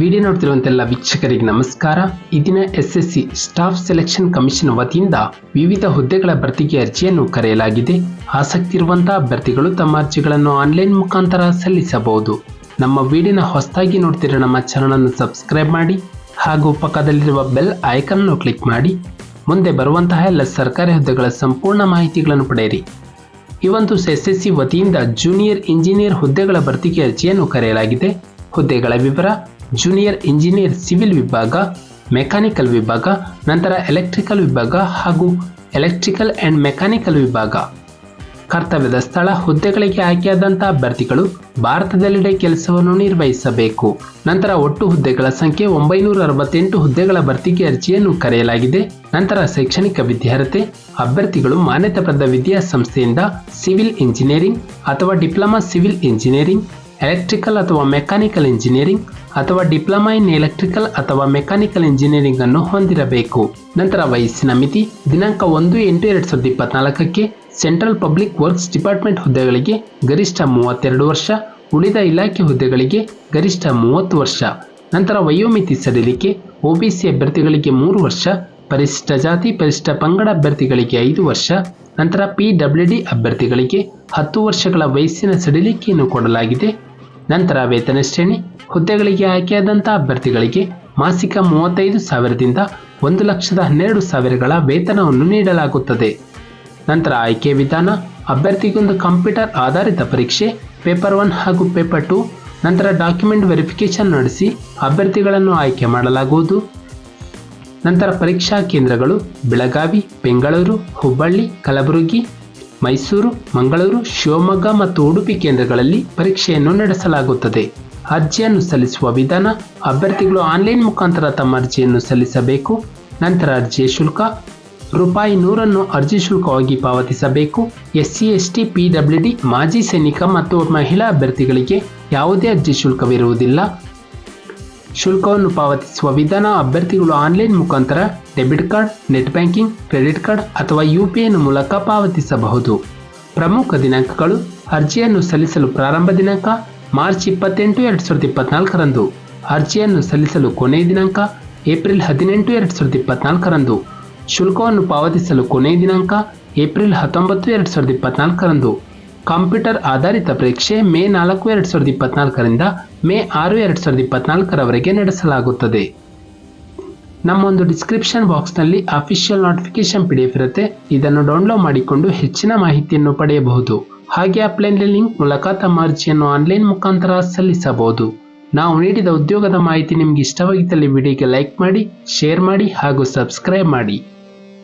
Video ನೋಡ್ತಿರುವಂತೆಲ್ಲ ವೀಕ್ಷಕರಿಗೆ ನಮಸ್ಕಾರ. ಈ ದಿನ S S C staff selection commission ವತಿಯಿಂದ ವಿವಿಧ ಹುದ್ದೆಗಳ ಭರ್ತಿಗೆ ಅರ್ಜಿಯನ್ನು ಕರೆಯಲಾಗಿದೆ. ಆಸಕ್ತಿ ಇರುವಂತಹ ಅಭ್ಯರ್ಥಿಗಳು ತಮ್ಮ ಅರ್ಜಿಗಳನ್ನು ಆನ್ಲೈನ್ ಮುಖಾಂತರ ಸಲ್ಲಿಸಬಹುದು. ನಮ್ಮ ವಿಡಿಯೋನ ಹೊಸದಾಗಿ ನೋಡ್ತಿರೋ ನಮ್ಮ ಚಾನಲ್ ಅನ್ನು ಸಬ್ಸ್ಕ್ರೈಬ್ ಮಾಡಿ ಹಾಗೂ ಪಕ್ಕದಲ್ಲಿರುವ ಬೆಲ್ ಐಕನ್ ಅನ್ನು ಕ್ಲಿಕ್ ಮಾಡಿ. ಮುಂದೆ ಬರುವಂತಹ ಎಲ್ಲ ಸರ್ಕಾರಿ ಹುದ್ದೆಗಳ ಸಂಪೂರ್ಣ ಮಾಹಿತಿಗಳನ್ನು ಪಡೆಯಿರಿ. ಈ ಒಂದು ಎಸ್ ಎಸ್ ಸಿ ವತಿಯಿಂದ ಜೂನಿಯರ್ ಇಂಜಿನಿಯರ್ ಹುದ್ದೆಗಳ ಭರ್ತಿಗೆ ಅರ್ಜಿಯನ್ನು ಕರೆಯಲಾಗಿದೆ. ಹುದ್ದೆಗಳ ವಿವರ ಜೂನಿಯರ್ ಇಂಜಿನಿಯರ್ ಸಿವಿಲ್ ವಿಭಾಗ ಮೆಕ್ಯಾನಿಕಲ್ ವಿಭಾಗ, ನಂತರ ಎಲೆಕ್ಟ್ರಿಕಲ್ ವಿಭಾಗ ಹಾಗೂ ಎಲೆಕ್ಟ್ರಿಕಲ್ ಆ್ಯಂಡ್ ಮೆಕ್ಯಾನಿಕಲ್ ವಿಭಾಗ. ಕರ್ತವ್ಯದ ಸ್ಥಳ ಹುದ್ದೆಗಳಿಗೆ ಆಯ್ಕೆಯಾದಂಥ ಅಭ್ಯರ್ಥಿಗಳು ಭಾರತದೆಲ್ಲೆಡೆ ಕೆಲಸವನ್ನು ನಿರ್ವಹಿಸಬೇಕು. ನಂತರ ಒಟ್ಟು ಹುದ್ದೆಗಳ ಸಂಖ್ಯೆ ಒಂಬೈನೂರ ಅರವತ್ತೆಂಟು ಹುದ್ದೆಗಳ ಭರ್ತಿಗೆ ಅರ್ಜಿಯನ್ನು ಕರೆಯಲಾಗಿದೆ. ನಂತರ ಶೈಕ್ಷಣಿಕ ವಿದ್ಯಾರ್ಹತೆ, ಅಭ್ಯರ್ಥಿಗಳು ಮಾನ್ಯತೆ ಪಡೆದ ವಿದ್ಯಾಸಂಸ್ಥೆಯಿಂದ ಸಿವಿಲ್ ಇಂಜಿನಿಯರಿಂಗ್ ಅಥವಾ ಡಿಪ್ಲೊಮಾ ಸಿವಿಲ್ ಇಂಜಿನಿಯರಿಂಗ್ ಎಲೆಕ್ಟ್ರಿಕಲ್ ಅಥವಾ ಮೆಕ್ಯಾನಿಕಲ್ ಇಂಜಿನಿಯರಿಂಗ್ ಅಥವಾ ಡಿಪ್ಲೊಮಾ ಇನ್ ಎಲೆಕ್ಟ್ರಿಕಲ್ ಅಥವಾ ಮೆಕ್ಯಾನಿಕಲ್ ಇಂಜಿನಿಯರಿಂಗ್ ಅನ್ನು ಹೊಂದಿರಬೇಕು. ನಂತರ ವಯಸ್ಸಿನ ಮಿತಿ, ದಿನಾಂಕ ಒಂದು ಎಂಟು ಎರಡು ಸಾವಿರದ ಇಪ್ಪತ್ನಾಲ್ಕಕ್ಕೆ ಸೆಂಟ್ರಲ್ ಪಬ್ಲಿಕ್ ವರ್ಕ್ಸ್ ಡಿಪಾರ್ಟ್ಮೆಂಟ್ ಹುದ್ದೆಗಳಿಗೆ ಗರಿಷ್ಠ ಮೂವತ್ತೆರಡು ವರ್ಷ, ಉಳಿದ ಇಲಾಖೆ ಹುದ್ದೆಗಳಿಗೆ ಗರಿಷ್ಠ ಮೂವತ್ತು ವರ್ಷ. ನಂತರ ವಯೋಮಿತಿ ಸಡಿಲಿಕೆ ಒಬಿಸಿ ಅಭ್ಯರ್ಥಿಗಳಿಗೆ ಮೂರು ವರ್ಷ, ಪರಿಶಿಷ್ಟ ಜಾತಿ, ಪರಿಶಿಷ್ಟ ಪಂಗಡ ಅಭ್ಯರ್ಥಿಗಳಿಗೆ ಐದು ವರ್ಷ, ನಂತರ ಪಿ ಡಿ ಅಭ್ಯರ್ಥಿಗಳಿಗೆ ಹತ್ತು ವರ್ಷಗಳ ವಯಸ್ಸಿನ ಸಡಿಲಿಕೆಯನ್ನು ಕೊಡಲಾಗಿದೆ. ನಂತರ ವೇತನ ಶ್ರೇಣಿ, ಹುದ್ದೆಗಳಿಗೆ ಆಯ್ಕೆಯಾದಂಥ ಅಭ್ಯರ್ಥಿಗಳಿಗೆ ಮಾಸಿಕ ಮೂವತ್ತೈದು ಸಾವಿರದಿಂದ ಒಂದು ಲಕ್ಷದ ಹನ್ನೆರಡು ಸಾವಿರಗಳ ವೇತನವನ್ನು ನೀಡಲಾಗುತ್ತದೆ. ನಂತರ ಆಯ್ಕೆ ವಿಧಾನ, ಅಭ್ಯರ್ಥಿಗೊಂದು ಕಂಪ್ಯೂಟರ್ ಆಧಾರಿತ ಪರೀಕ್ಷೆ, ಪೇಪರ್ ಒನ್ ಹಾಗೂ ಪೇಪರ್ ಟು, ನಂತರ ಡಾಕ್ಯುಮೆಂಟ್ ವೆರಿಫಿಕೇಶನ್ ನಡೆಸಿ ಅಭ್ಯರ್ಥಿಗಳನ್ನು ಆಯ್ಕೆ ಮಾಡಲಾಗುವುದು. ನಂತರ ಪರೀಕ್ಷಾ ಕೇಂದ್ರಗಳು, ಬೆಳಗಾವಿ, ಬೆಂಗಳೂರು, ಹುಬ್ಬಳ್ಳಿ, ಕಲಬುರಗಿ ಮೈಸೂರು, ಮಂಗಳೂರು, ಶಿವಮೊಗ್ಗ ಮತ್ತು ಉಡುಪಿ ಕೇಂದ್ರಗಳಲ್ಲಿ ಪರೀಕ್ಷೆಯನ್ನು ನಡೆಸಲಾಗುತ್ತದೆ. ಅರ್ಜಿಯನ್ನು ಸಲ್ಲಿಸುವ ವಿಧಾನ, ಅಭ್ಯರ್ಥಿಗಳು ಆನ್ಲೈನ್ ಮುಖಾಂತರ ತಮ್ಮ ಅರ್ಜಿಯನ್ನು ಸಲ್ಲಿಸಬೇಕು. ನಂತರ ಅರ್ಜಿಯ ಶುಲ್ಕ, ರೂಪಾಯಿ ನೂರನ್ನು ಅರ್ಜಿ ಶುಲ್ಕವಾಗಿ ಪಾವತಿಸಬೇಕು. SC, ST S T P W D, ಮಾಜಿ ಸೈನಿಕ ಮತ್ತು ಮಹಿಳಾ ಅಭ್ಯರ್ಥಿಗಳಿಗೆ ಯಾವುದೇ ಅರ್ಜಿ ಶುಲ್ಕವಿರುವುದಿಲ್ಲ. ಶುಲ್ಕವನ್ನು ಪಾವತಿಸುವ ವಿಧಾನ ಅಭ್ಯರ್ಥಿಗಳು ಆನ್ಲೈನ್ ಮುಖಾಂತರ debit card, net banking, credit card ಅಥವಾ ಯು ಪಿ ಐ ಮೂಲಕ ಪಾವತಿಸಬಹುದು. ಪ್ರಮುಖ ದಿನಾಂಕಗಳು ಅರ್ಜಿಯನ್ನು ಸಲ್ಲಿಸಲು ಪ್ರಾರಂಭ ದಿನಾಂಕ ಮಾರ್ಚ್ ಇಪ್ಪತ್ತೆಂಟು, ಎರಡು ಸಾವಿರದ ಇಪ್ಪತ್ನಾಲ್ಕರಂದು. ಅರ್ಜಿಯನ್ನು ಸಲ್ಲಿಸಲು ಕೊನೆಯ ದಿನಾಂಕ ಏಪ್ರಿಲ್ ಹದಿನೆಂಟು, ಎರಡು ಸಾವಿರದ ಇಪ್ಪತ್ನಾಲ್ಕರಂದು. ಶುಲ್ಕವನ್ನು ಪಾವತಿಸಲು ಕೊನೆಯ ದಿನಾಂಕ ಏಪ್ರಿಲ್ ಹತ್ತೊಂಬತ್ತು, ಎರಡು ಸಾವಿರದ ಇಪ್ಪತ್ನಾಲ್ಕರಂದು. ಕಂಪ್ಯೂಟರ್ ಆಧಾರಿತ ಪರೀಕ್ಷೆ ಮೇ ನಾಲ್ಕು ಎರಡು ಸಾವಿರದ ಇಪ್ಪತ್ನಾಲ್ಕರಿಂದ ಮೇ ಆರು ಎರಡು ಸಾವಿರದ ಇಪ್ಪತ್ನಾಲ್ಕರವರೆಗೆ ನಡೆಸಲಾಗುತ್ತದೆ. ನಮ್ಮೊಂದು ಡಿಸ್ಕ್ರಿಪ್ಷನ್ ಬಾಕ್ಸ್ನಲ್ಲಿ ಅಫಿಷಿಯಲ್ ನೋಟಿಫಿಕೇಶನ್ ಪಿ ಇರುತ್ತೆ. ಇದನ್ನು ಡೌನ್ಲೋಡ್ ಮಾಡಿಕೊಂಡು ಹೆಚ್ಚಿನ ಮಾಹಿತಿಯನ್ನು ಪಡೆಯಬಹುದು. ಹಾಗೆ ಅಪ್ಲೈನ್ಲಿ ಲಿಂಕ್ ಮೂಲಕ ತಮ್ಮ ಅರ್ಜಿಯನ್ನು ಆನ್ಲೈನ್ ಮುಖಾಂತರ ಸಲ್ಲಿಸಬಹುದು. ನಾವು ನೀಡಿದ ಉದ್ಯೋಗದ ಮಾಹಿತಿ ನಿಮಗೆ ಇಷ್ಟವಾಗಿದ್ದಲ್ಲಿ ವಿಡಿಯೋಗೆ ಲೈಕ್ ಮಾಡಿ, ಶೇರ್ ಮಾಡಿ ಹಾಗೂ ಸಬ್ಸ್ಕ್ರೈಬ್ ಮಾಡಿ.